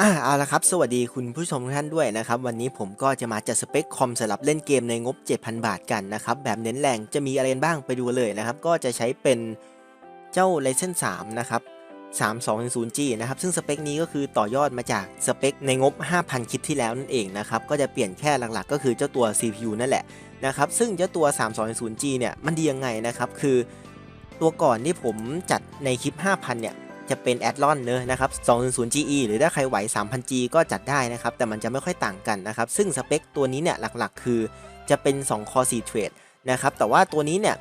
อ่าเอาละครับ สวัสดีคุณผู้ชมทุกท่านด้วยนะครับ วันนี้ผมก็จะมาจัดสเปคคอมสำหรับเล่นเกมในงบ 7,000 บาทกันนะครับ แบบเน้นแรงจะมีอะไรกันบ้างไปดูเลยนะครับ ก็จะใช้เป็นเจ้า Ryzen 3 นะครับ 3200G นะครับ ซึ่งสเปคนี้ก็คือต่อยอดมาจากสเปคในงบ 5,000 คลิปที่แล้วนั่นเองนะครับ ก็จะเปลี่ยนแค่หลักๆ ก็คือเจ้าตัว CPU นั่นแหละนะครับ ซึ่งเจ้าตัว 3200G เนี่ยมันดียังไงนะครับ คือตัวก่อนที่ผมจัดในคลิป 5,000 เนี่ย จะเป็นแอดลอนเนอะนะครับ 200GE หรือถ้าใครไหว 3,000G ก็จัดได้นะครับ แต่มันจะไม่ค่อยต่างกันนะครับ ซึ่งสเปคตัวนี้เนี่ยหลักๆ คือจะเป็น 2 core 4 thread นะครับ แต่ว่าตัวนี้เนี่ย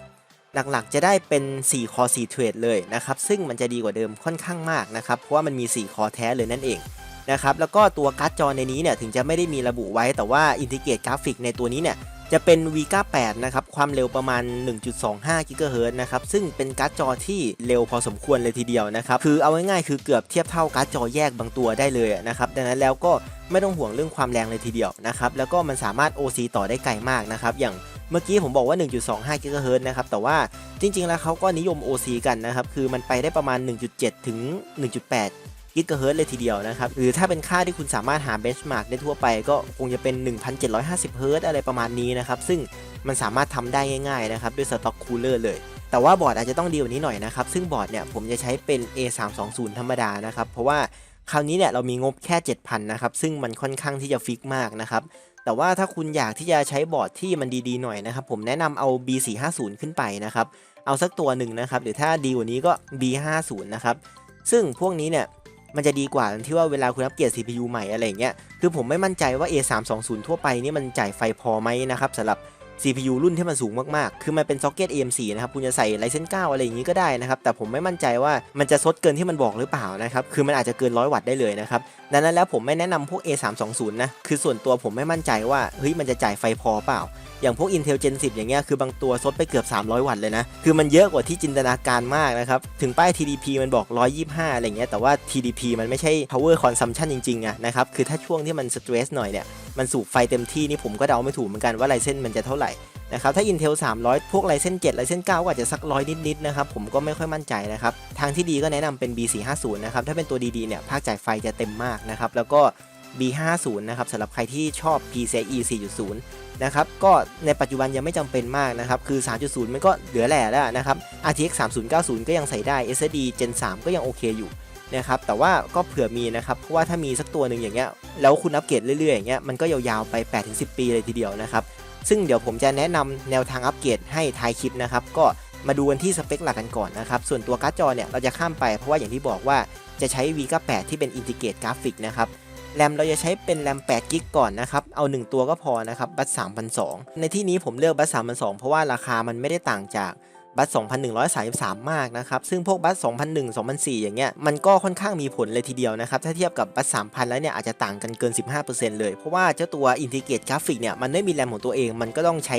หลักๆ จะได้เป็น 4 core 4 thread เลยนะครับ ซึ่งมันจะดีกว่าเดิมค่อนข้างมากนะครับ เพราะว่ามันมี 4 core แท้เลยนั่นเองนะครับ แล้วก็ตัวการ์ดจอในนี้เนี่ยถึงจะไม่ได้มีระบุไว้ แต่ว่าอินทิเกรตกราฟิกในตัวนี้เนี่ย จะเป็น Vega 8 นะครับ ความเร็วประมาณ 1.25 GHz นะครับ ซึ่งเป็นการ์ดจอที่เร็วพอสมควรเลยทีเดียวนะครับ คือเอาง่ายๆคือเกือบเทียบเท่าการ์ดจอแยกบางตัวได้เลยนะครับ ดังนั้นแล้วก็ไม่ต้องห่วงเรื่องความแรงเลยทีเดียวนะครับ แล้วก็มันสามารถ OC ต่อได้ไกลมากนะครับ อย่างเมื่อกี้ผมบอกว่า 1.25 GHz นะครับ แต่ว่าจริงๆ แล้วเขาก็นิยม OC กันนะครับ คือมันไปได้ประมาณ 1.7 ถึง 1.8 กิกะเฮิรตซ์เลยทีเดียวนะครับ หรือถ้าเป็นค่าที่คุณสามารถหาเบนช์มาร์กได้ทั่วไปก็คงจะเป็น 1750เฮิรตซ์อะไรประมาณนี้นะครับ ซึ่งมันสามารถทำได้ง่ายๆนะครับด้วยสต็อกคูลเลอร์เลย แต่ว่าบอร์ดอาจจะต้องดีกว่านี้หน่อยนะครับ ซึ่งบอร์ดเนี่ยผมจะใช้เป็น A320 ธรรมดานะครับ เพราะว่าคราวนี้เนี่ยเรามีงบแค่ 7,000นะครับ ซึ่งมันค่อนข้างที่จะฟิกมากนะครับแต่ว่าถ้าคุณอยากที่จะใช้บอร์ดที่มันดีๆหน่อยนะครับ ผมแนะนำเอา B450 ขึ้นไปนะครับ เอาสักตัวหนึ่งนะครับ หรือถ้าดีกว่านี้ก็ B50 นะครับ ซึ่งพวกนี้เนี่ย มันจะดีกว่าที่ว่าเวลาคุณอัปเกรด CPU ใหม่อะไรอย่างเงี้ย คือผมไม่มั่นใจว่า A320 ทั่วไปนี่มันจ่ายไฟพอไหมนะครับสำหรับ CPU รุ่นที่มันสูงมากๆ คือมันเป็นซ็อกเก็ต AM4 นะครับ คุณจะใส่ Ryzen 9อะไรอย่างงี้ก็ได้นะครับ แต่ผมไม่มั่นใจว่ามันจะซดเกินที่มันบอกหรือเปล่านะครับ คือมันอาจจะเกิน100วัตต์ได้เลยนะครับ ดังนั้นแล้วผมไม่แนะนำพวก A320 นะ คือส่วนตัวผมไม่มั่นใจว่า เฮ้ย มันจะจ่ายไฟพอเปล่า อย่างพวก Intel Gen 10 อย่างเงี้ย คือบางตัวซดไปเกือบ 300 วัตต์เลยนะ คือมันเยอะกว่าที่จินตนาการมากนะครับ ถึงป้าย TDP มันบอก 125 อะไรเงี้ย แต่ว่า TDP มันไม่ใช่ power consumption จริงๆอะนะครับ คือถ้าช่วงที่มัน stress หน่อยเนี่ย มันสูบไฟเต็มที่นี่ผมก็เดาไม่ถูกเหมือนกันว่า Ryzen มันจะเท่าไหร่นะครับถ้า Intel 300 พวก Ryzen 7 Ryzen 9ก็อาจจะสักร้อยนิดๆนะครับผมก็ไม่ค่อยมั่นใจนะครับทางที่ดีก็แนะนำเป็น B450 นะครับถ้าเป็นตัวดีๆเนี่ยภาคจ่ายไฟจะเต็มมากนะครับแล้วก็ B50 นะครับสำหรับใครที่ชอบ PCIe 4.0 นะครับก็ในปัจจุบันยังไม่จำเป็นมากนะครับคือ 3.0 มันก็เหลือแหล่แล้วนะครับ RTX 3090 ก็ยังใส่ได้ SSD Gen 3 ก็ยังโอเคอยู่ นะครับแต่ว่าก็เผื่อมีนะครับเพราะว่าถ้ามีสักตัวหนึ่งอย่างเงี้ยแล้วคุณอัปเกรดเรื่อยๆอย่างเงี้ยมันก็ยาวๆไป8-10 ปีเลยทีเดียวนะครับซึ่งเดี๋ยวผมจะแนะนำแนวทางอัปเกรดให้ท้ายคลิปนะครับก็มาดูกันที่สเปคหลักกันก่อนนะครับส่วนตัวการ์ดจอเนี่ยเราจะข้ามไปเพราะว่าอย่างที่บอกว่าจะใช้ Vega 8 ที่เป็นอินทิเกรตกราฟิกนะครับแรมเราจะใช้เป็นแรม8กิกก่อนนะครับ เอา 1 ตัวก็พอนะครับ บัตส3,002ในที่นี้ผมเลือกบัตส3,002เพราะว่าราคามันไม่ได้ต่างจาก บัส2,133 มากนะครับ ซึ่งพวกบัส2,001 2,004 อย่างเงี้ย มันก็ค่อนข้างมีผลเลยทีเดียวนะครับ ถ้าเทียบกับบัส3,000 แล้วเนี่ย อาจจะต่างกันเกิน 15%เลย เพราะว่าเจ้าตัวอินทิเกรตกราฟิกเนี่ย มันไม่มีแรมของตัวเอง มันก็ต้องใช้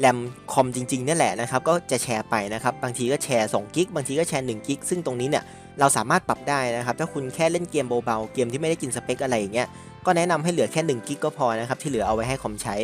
แรมคอมจริงๆนี่แหละนะครับ ก็จะแชร์ไปนะครับ บางทีก็แชร์2กิก บางทีก็แชร์1กิก ซึ่งตรงนี้เนี่ยเราสามารถปรับได้นะครับ ถ้าคุณแค่เล่นเกมเบาๆ เกมที่ไม่ได้กินสเปคอะไรอย่างเงี้ย ก็แนะนำให้เหลือแค่1กิกก็พอนะครับ ที่เหลือเอาไว้ให้คอมใช้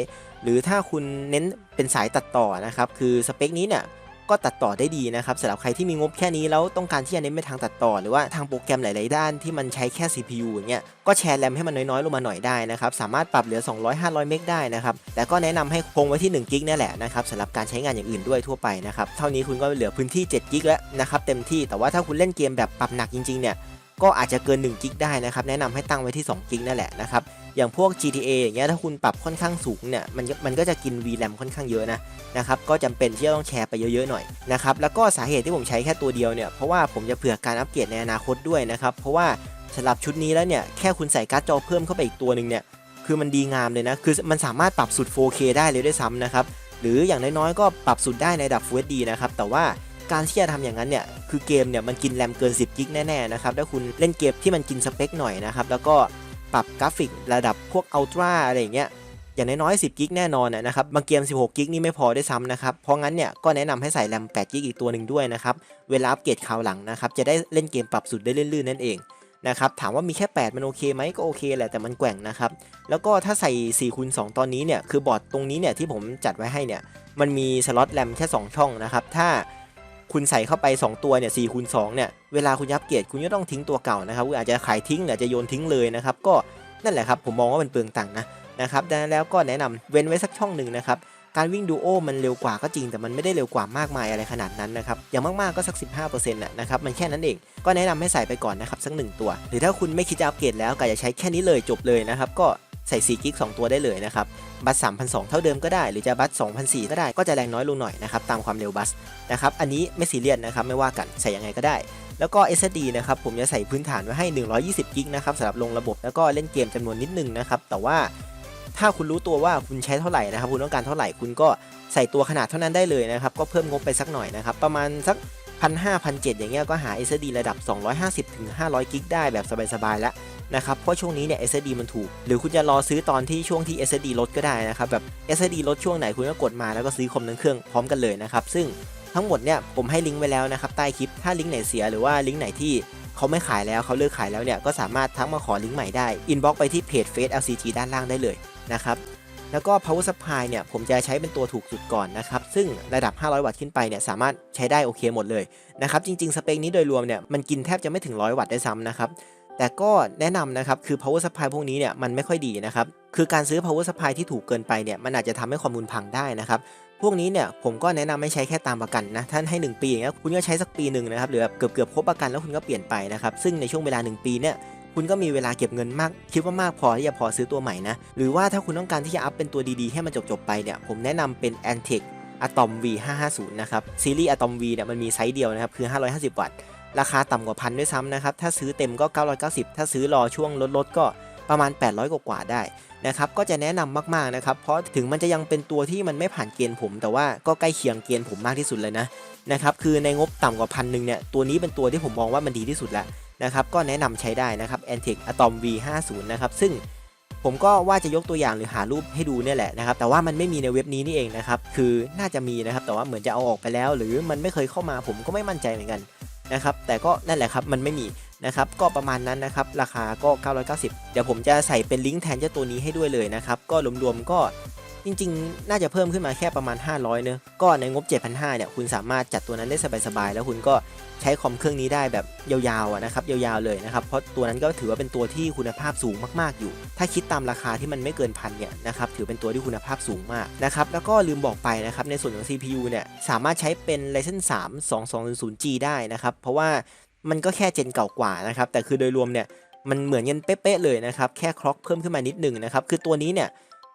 หรือถ้าคุณเน้นเป็นสายตัดต่อนะครับ คือสเปคนี้เนี่ย ก็ตัดต่อได้ดีนะครับสำหรับใครที่มีงบแค่นี้แล้วต้องการที่จะเน้นไปทางตัดต่อ หรือว่าทางโปรแกรมหลาย ๆ ด้านที่มันใช้แค่ CPU อย่างเงี้ยก็แชร์แรมให้มันน้อยๆลงมาหน่อยได้นะครับสามารถปรับเหลือ 200 500 เมกได้นะครับแต่ก็แนะนำให้คงไว้ที่1กิกนี่แหละนะครับสำหรับการใช้งานอย่างอื่นด้วยทั่วไปนะครับเท่านี้คุณก็เหลือพื้นที่7กิกแล้วนะครับเต็มที่แต่ว่าถ้าคุณเล่นเกมแบบปรับหนักจริง ๆ เนี่ย ก็อาจจะเกิน1กิกได้นะครับแนะนำให้ตั้งไว้ที่2กิกนั่นแหละนะครับอย่างพวก GTA อย่างเงี้ยถ้าคุณปรับค่อนข้างสูงเนี่ยมันมันก็จะกิน VRAM ค่อนข้างเยอะนะนะครับก็จำเป็นที่จะต้องแชร์ไปเยอะๆหน่อยนะครับแล้วก็สาเหตุที่ผมใช้แค่ตัวเดียวเนี่ยเพราะว่าผมจะเผื่อการอัปเกรดในอนาคตด้วยนะครับเพราะว่าสำหรับชุดนี้แล้วเนี่ยแค่คุณใส่การ์ดจอเพิ่มเข้าไปอีกตัวหนึ่งเนี่ยคือมันดีงามเลยนะคือมันสามารถปรับสุด 4K ได้เลยด้วยซ้ำนะครับหรืออย่างน้อยๆก็ปรับสุดได้ในระดับ Full HD นะครับแต่ว่า การที่จะทำอย่างนั้นเนี่ยคือเกมเนี่ยมันกินแรมเกิน 10 กิกแน่ๆนะครับถ้าคุณเล่นเกมที่มันกินสเปคหน่อยนะครับแล้วก็ปรับกราฟิกระดับพวกอัลตร้าอะไรอย่างเงี้ยอย่างน้อยๆ10 กิกแน่นอนนะครับบางเกม 16 กิกนี่ไม่พอได้ซ้ำนะครับ เพราะงั้นเนี่ยก็แนะนำให้ใส่แรม 8 กิกอีกตัวหนึ่งด้วยนะครับ เวลาอัปเกรดคราวหลังนะครับจะได้เล่นเกมปรับสุดได้ลื่นๆนั่นเองนะครับถามว่ามีแค่ 8 มันโอเคไหมก็โอเคแหละแต่มันแกว่งนะครับ แล้วก็ถ้าใส่4คูณ2ตอนนี้เนี่ยคือบอร์ดตรงนี้เนี่ยที่ผมจัดไว้ให้เนี่ยมันมีสล็อตแรมแค่ 2 ช่องนะครับถ้า คุณใส่เข้าไป 2 ตัวเนี่ย4คูณ2เนี่ยเวลาคุณอัปเกรดคุณก็ต้องทิ้งตัวเก่านะครับคุณอาจจะขายทิ้งหรืออาจจะโยนทิ้งเลยนะครับก็นั่นแหละครับผมมองว่ามันเปลืองตังค์นะนะครับดังนั้นแล้วก็แนะนำเว้นไว้สักช่องหนึ่งนะครับการวิ่งดูโอมันเร็วกว่าก็จริงแต่มันไม่ได้เร็วกว่ามากมายอะไรขนาดนั้นนะครับอย่างมากๆก็สัก 15%น่ะนะครับมันแค่นั้นเองก็แนะนำให้ใส่ไปก่อนนะครับสักหนึ่งตัว หรือถ้าคุณไม่คิดจะอัปเกรดแล้วก็จะใช้แค่นี้เลยจบเลยนะครับก็ ใส่4กิก2ตัวได้เลยนะครับ บัส3,200เท่าเดิมก็ได้ หรือจะบัส2,400ก็ได้ ก็จะแรงน้อยลงหน่อยนะครับตามความเร็วบัสนะครับ อันนี้ไม่ซีเรียสนะครับไม่ว่ากันใส่ยังไงก็ได้ แล้วก็ SSD นะครับผมจะใส่พื้นฐานไว้ให้ 120กิกนะครับสำหรับลงระบบแล้วก็เล่นเกมจำนวนนิดนึงนะครับแต่ว่าถ้าคุณรู้ตัวว่าคุณใช้เท่าไหร่นะครับคุณต้องการเท่าไหร่คุณก็ใส่ตัวขนาดเท่านั้นได้เลยนะครับก็เพิ่มงบไปสักหน่อยนะครับประมาณสักพันห้าพันเจ็ดอย่างเงี้ยก็หา SSD ระดับ 250-500กิกได้แบบสบายๆแล้ว นะครับ เพราะช่วงนี้เนี่ย SSD มันถูก หรือคุณจะรอซื้อตอนที่ช่วงที่ SSD ลดก็ได้นะครับ แบบ SSD ลดช่วงไหนคุณก็กดมาแล้วก็ซื้อคอมทั้งเครื่องพร้อมกันเลยนะครับ ซึ่งทั้งหมดเนี่ยผมให้ลิงก์ไว้แล้วนะครับใต้คลิป ถ้าลิงก์ไหนเสียหรือว่าลิงก์ไหนที่เขาไม่ขายแล้วเขาเลิกขายแล้วเนี่ยก็สามารถทักมาขอลิงก์ใหม่ได้ อินบ็อกไปที่เพจ Face LCG ด้านล่างได้เลยนะครับแล้วก็ power supply เนี่ย ผมจะใช้เป็นตัวถูกสุดก่อนนะครับ ซึ่งระดับ 500 วัตต์ขึ้นไปเนี่ย สามารถใช้ได้โอเคหมดเลยนะครับ จริง ๆ สเปคนี้โดยรวมเนี่ย มันกินแทบจะไม่ถึง 100 วัตต์ได้ซ้ำนะครับ แต่ก็แนะนำนะครับ คือ power supply พวกนี้เนี่ยมันไม่ค่อยดีนะครับ คือการซื้อ power supply ที่ถูกเกินไปเนี่ยมันอาจจะทำให้ความมูลพังได้นะครับพวกนี้เนี่ยผมก็แนะนำไม่ใช้แค่ตามประกันนะท่านให้ 1 ปีอย่างเงี้ยคุณก็ใช้สักปีหนึ่งนะครับหรือเกือบเกือบครบประกันแล้วคุณก็เปลี่ยนไปนะครับซึ่งในช่วงเวลา 1 ปีเนี่ยคุณก็มีเวลาเก็บเงินมาก คิดว่ามากพอที่จะพอซื้อตัวใหม่นะหรือว่าถ้าคุณต้องการที่จะอัพเป็นตัวดีๆ ให้มันจบๆไปเนี่ยผมแนะนำเป็น Antec Atom V550 นะครับซีรีส์ Atom V เนี่ยมันมีไซส์เดียวนะครับคือ 550 วัตต์ ราคาต่ำกว่าพันด้วยซ้ำนะครับ ถ้าซื้อเต็มก็ 990 ถ้าซื้อรอช่วงลดๆก็ประมาณ 800 กว่าได้นะครับ ก็จะแนะนำมากๆนะครับ เพราะถึงมันจะยังเป็นตัวที่มันไม่ผ่านเกณฑ์ผม แต่ว่าก็ใกล้เคียงเกณฑ์ผมมากที่สุดเลยนะนะครับ คือในงบต่ำกว่าพันหนึ่งเนี่ยตัวนี้เป็นตัวที่ผมมองว่ามันดีที่สุดแล้วนะครับ ก็แนะนำใช้ได้นะครับ Antec Atom V50 นะครับซึ่งผมก็ว่าจะยกตัวอย่างหรือหารูปให้ดูเนี่ยแหละนะครับ แต่ว่ามันไม่มีในเว็บนี้นี่เองนะครับ คือน่าจะมีนะครับ แต่ว่าเหมือนจะเอาออกไปแล้ว หรือมันไม่เคยเข้ามาผมก็ไม่มั่นใจเหมือนกัน นะครับแต่ก็นั่นแหละครับมันไม่มีนะครับก็ประมาณนั้นนะครับราคาก็ 990 เดี๋ยวผมจะใส่เป็นลิงก์แทนเจ้าตัวนี้ให้ด้วยเลยนะครับก็รวมๆก็ จริงๆ น่าจะเพิ่มขึ้นมาแค่ประมาณ 500 เนอะก็ในงบ 7,500 เนี่ย คุณสามารถจัดตัวนั้นได้สบายๆ แล้วคุณก็ใช้คอมเครื่องนี้ได้แบบยาวๆนะครับ ยาวๆ เลยนะครับ เพราะตัวนั้นก็ถือว่าเป็นตัวที่คุณภาพสูงมากๆ อยู่ ถ้าคิดตามราคาที่มันไม่เกินพันเนี่ยนะครับ ถือเป็นตัวที่คุณภาพสูงมากนะครับ แล้วก็ลืมบอกไปนะครับ ในส่วนของ CPU เนี่ย สามารถใช้เป็น Ryzen 3 2200G ได้นะครับ เพราะว่ามันก็แค่เจนเก่ากว่านะครับ แต่คือโดยรวมเนี่ย มันเหมือนกันเป๊ะๆเลยนะครับ แค่คล็อกเพิ่มขึ้นมานิดหนึ่งนะครับ คือตัวนี้เนี่ย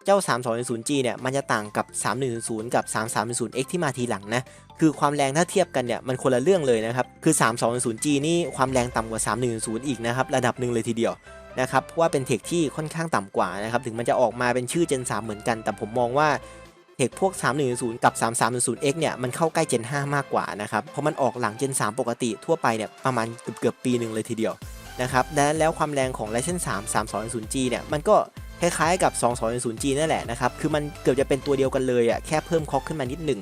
เจ้า 3200G เนี่ยมันจะต่างกับ 3100 กับ 3300X ที่มาทีหลังนะ คือความแรงถ้าเทียบกันเนี่ยมันคนละเรื่องเลยนะครับ คือ 3200G นี่ความแรงต่ำกว่า 3100อีกนะครับ ระดับหนึ่งเลยทีเดียวนะครับ เพราะว่าเป็นเทคที่ค่อนข้างต่ำกว่านะครับ ถึงมันจะออกมาเป็นชื่อ Gen 3 เหมือนกัน แต่ผมมองว่าเทคพวก 3100กับ 3300X เนี่ยมันเข้าใกล้ Gen 5 มากกว่านะครับ เพราะมันออกหลัง Gen 3 ปกติทั่วไปเนี่ยประมาณเกือบๆปีหนึ่งเลยทีเดียวนะครับดังนั้นแล้วความแรงของ Ryzen 3 3200G เนี่ยมันก็ คล้ายๆกับ 2200G นั่นแหละนะครับ คือมันเกือบจะเป็นตัวเดียวกันเลยอะ แค่เพิ่มคอกขึ้นมานิดหนึ่ง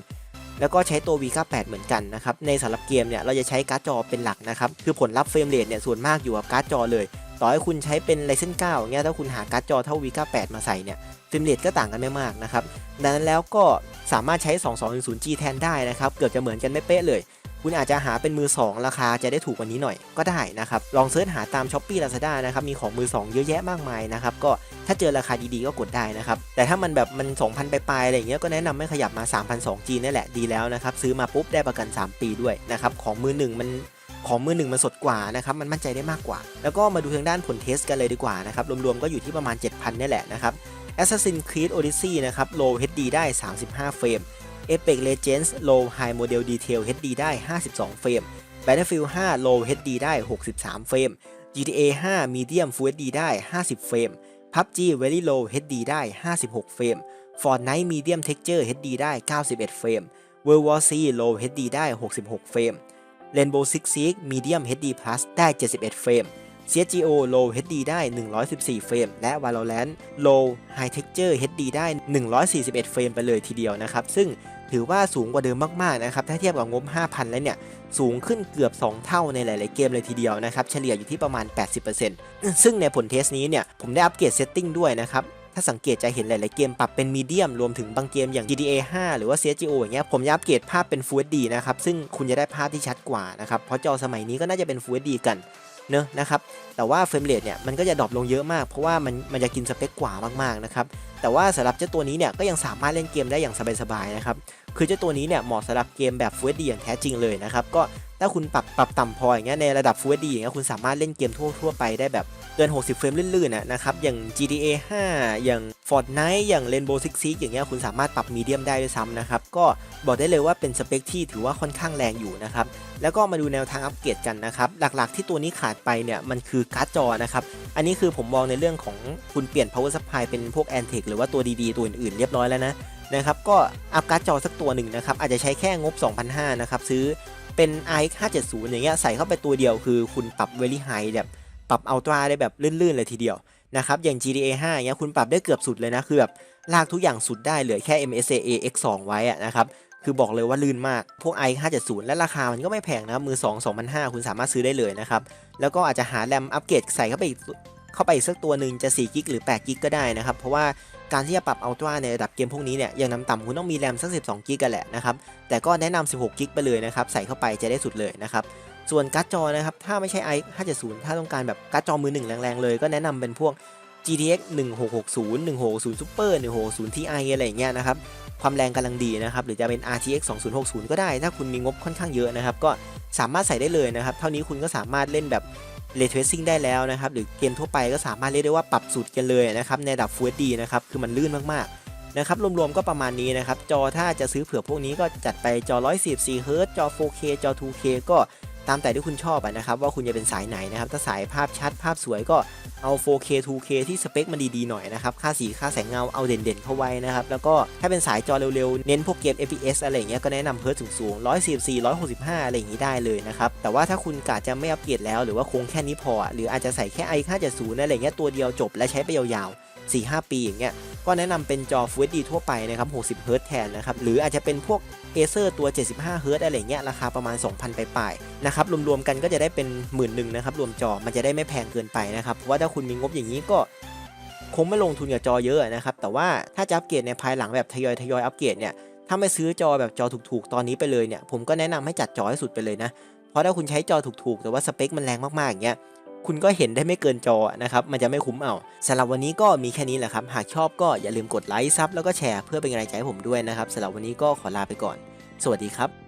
แล้วก็ใช้ตัว V98 เหมือนกันนะครับ ในสำหรับเกมเนี่ย เราจะใช้การ์ดจอเป็นหลักนะครับ คือผลลัพธ์เฟรมเรทเนี่ยส่วนมากอยู่กับการ์ดจอเลย ต่อให้คุณใช้เป็น Ryzen 9อย่างเงี้ย ถ้าคุณหาการ์ดจอเท่า V98 มาใส่เนี่ย เฟรมเรทก็ต่างกันไม่มากนะครับ ดังนั้นแล้วก็สามารถใช้ 2200G แทนได้นะครับ เกือบจะเหมือนกันไม่เป๊ะเลย คุณอาจจะหาเป็นมือ 2 ราคาจะได้ถูกกว่านี้หน่อยก็ได้นะครับ ลองเสิร์ชหาตาม s h อ p e e Lazada นะครับ มีของมือ 2 เยอะแยะมากมายนะครับ ก็ถ้าเจอราคาดีๆก็กดได้นะครับ แต่ถ้ามันแบบมัน 2,000 ไปปลายอะไรอย่างเงี้ยก็แนะนำไม่ขยับมา 3,200G นี่แหละดีแล้วนะครับ ซื้อมาปุ๊บได้ประกัน 3 ปีด้วยนะครับ ของมือ 1 มันของมือหนึ่งมันสดกว่านะครับมันมั่นใจได้มากกว่า แล้วก็มาดูทางด้านผลเทสกันเลยดีกว่านะครับรวมๆก็อยู่ที่ประมาณ 7,000นี่แหละนะครับ Assassin's Creed Odyssey นะครับ Low HD ได้ 35 เฟรม Apex Legends Low High Model Detail HD ได้ 52 เฟรม Battlefield 5 Low HD ได้ 63 เฟรม GTA 5 Medium Full HD ได้ 50 เฟรม PUBG Very Low HD ได้ 56 เฟรม Fortnite Medium Texture HD ได้ 91 เฟรม World War C Low HD ได้ 66 เฟรม Rainbow Six Siege Medium HD Plus ได้ 71 เฟรม CSGO Low HD ได้ 114 เฟรม และ Valorant Low High Texture HD ได้ 141 เฟรมไปเลยทีเดียวนะครับ ซึ่งถือว่าสูงกว่าเดิมมากๆนะครับ ถ้าเทียบกับงบ 5,000 แล้วเนี่ย สูงขึ้นเกือบ 2 เท่าในหลาย ๆ เกมเลยทีเดียวนะครับ เฉลี่ยอยู่ที่ประมาณ 80%ซึ่งในผลเทสนี้เนี่ย ผมได้อัปเกรดเซตติ้งด้วยนะครับ ถ้าสังเกตจะเห็นหลาย ๆ เกมปรับเป็นมีเดียม รวมถึงบางเกมอย่าง GTA 5 หรือว่า CSGO อย่างเงี้ย ผมจะอัปเกรดภาพเป็น Full HD นะครับ ซึ่งคุณจะได้ภาพที่ชัดกว่านะครับ เพราะจอสมัยนี้ก็น่าจะเป็น Full HD กัน เนอะนะครับแต่ว่าเฟรมเรทเนี่ยมันก็จะดรอปลงเยอะมาก เพราะว่ามันมันจะกินสเปคกว่ามากๆนะครับแต่ว่าสำหรับเจ้าตัวนี้เนี่ยก็ยังสามารถเล่นเกมได้อย่างสบายๆนะครับคือเจ้าตัวนี้เนี่ยเหมาะสำหรับเกมแบบ Full HD อย่างแท้จริงเลยนะครับก็ ถ้าคุณปรับปรับต่ำพออย่างเงี้ยในระดับ Full HD อย่างเงี้ยคุณสามารถเล่นเกมทั่วทั่วไปได้แบบเกิน 60 เฟรมลื่นๆนะนะครับอย่าง GTA 5 อย่าง Fortnite อย่าง Rainbow Six Siege อย่างเงี้ยคุณสามารถปรับมีเดียมได้ด้วยซ้ำนะครับก็บอกได้เลยว่าเป็นสเปคที่ถือว่าค่อนข้างแรงอยู่นะครับแล้วก็มาดูแนวทางอัปเกรดกันนะครับหลักๆที่ตัวนี้ขาดไปเนี่ยมันคือการ์ดจอนะครับอันนี้คือผมมองในเรื่องของคุณเปลี่ยน power supply เป็นพวก Antec หรือว่าตัวดีๆตัวอื่นๆเรียบร้อยแล้วนะนะครับก็อัพการ์ดจอสักตัวหนึ่งนะครับอาจจะใช้แค่งบ 2,500นะครับซื้อ เป็น RX 570 อย่างเงี้ยใส่เข้าไปตัวเดียวคือคุณปรับ very high แบบปรับ ultra ได้แบบลื่นๆเลยทีเดียวนะครับอย่าง GTA 5อย่างเงี้ยคุณปรับได้เกือบสุดเลยนะคือแบบลากทุกอย่างสุดได้เหลือแค่ MSA X2 ไว้อะนะครับคือบอกเลยว่าลื่นมาก พวก RX 570 และราคามันก็ไม่แพงนะมือ 2 2,500 คุณสามารถซื้อได้เลยนะครับ แล้วก็อาจจะหาแรมอัปเกรดใส่เข้าไปอีกเข้าไปอีกสักตัวหนึ่งจะ 4 กิกหรือ 8 กิกก็ได้นะครับ เพราะว่า การที่จะปรับอัลตร้าในระดับเกมพวกนี้เนี่ยอย่างน้ำต่ำคุณต้องมีแรมสัก 12กิกกันแหละนะครับแต่ก็แนะนำ16กิกไปเลยนะครับใส่เข้าไปจะได้สุดเลยนะครับส่วนการ์ดจอนะครับถ้าไม่ใช่ i 570 ถ้าต้องการแบบการ์ดจอมือหนึ่งแรงๆเลย ก็แนะนำเป็นพวก GTX 1660 160 Super 1660 Ti อะไรอย่างเงี้ยนะครับความแรงกำลังดีนะครับหรือจะเป็น RTX 2060 ก็ได้ ถ้าคุณมีงบค่อนข้างเยอะนะครับก็สามารถใส่ได้เลยนะครับเท่านี้คุณก็สามารถเล่นแบบ เรทเวสซิ่งได้แล้วนะครับ หรือเกมทั่วไปก็สามารถเรียกได้ว่าปรับสุดกันเลยนะครับ ในระดับ Full HD นะครับ คือมันลื่นมากๆ นะครับ รวมๆ ก็ประมาณนี้นะครับ จอถ้าจะซื้อเผื่อพวกนี้ก็จัดไปจอ 144 Hz จอ 4K จอ 2K ก็ ตามแต่ที่คุณชอบนะครับว่าคุณจะเป็นสายไหนนะครับถ้าสายภาพชัดภาพสวยก็เอา 4K 2K ที่สเปคมันดีๆหน่อยนะครับค่าสีค่าแสงเงาเอาเด่นๆเข้าไว้นะครับแล้วก็ถ้าเป็นสายจอเร็วๆ เน้นพวกเกม FPS อะไรเงี้ยก็แนะนำเพิร์ทสูงๆ144 165 อะไรอย่างงี้ได้เลยนะครับแต่ว่าถ้าคุณกะจะไม่อัปเกรดแล้วหรือว่าคงแค่นี้พอ หรืออาจจะใส่แค่ i 570อะไรเงี้ยตัวเดียวจบและใช้ไปยาวๆ 4-5 ปีอย่างเงี้ยก็แนะนำเป็นจอ Full HD ทั่วไปนะครับ 60 Hz แทนนะครับ หรืออาจจะเป็นพวก Acer ตัว 75 Hz อะไรเงี้ย ราคาประมาณ 2,000 ไปปลายๆนะครับ รวมๆกันก็จะได้เป็นหมื่นหนึ่งนะครับ รวมจอ มันจะได้ไม่แพงเกินไปนะครับ เพราะว่าถ้าคุณมีงบอย่างนี้ก็คงไม่ลงทุนกับจอเยอะนะครับ แต่ว่าถ้าจะอัปเกรดในภายหลังแบบทยอยทยอยอัปเกรดเนี่ย ถ้าไม่ซื้อจอแบบจอถูกๆ ตอนนี้ไปเลยเนี่ย ผมก็แนะนำให้จัดจอให้สุดไปเลยนะ เพราะถ้าคุณใช้จอถูกๆ แต่ว่าสเปคมันแรงมากๆอย่างเงี้ย คุณก็เห็นได้ไม่เกินจอนะครับ มันจะไม่คุ้มเอาสำหรับวันนี้ก็มีแค่นี้แหละครับ หากชอบก็อย่าลืมกดไลค์ซับแล้วก็แชร์เพื่อเป็นกำลังใจให้ผมด้วยนะครับสำหรับวันนี้ก็ขอลาไปก่อน สวัสดีครับ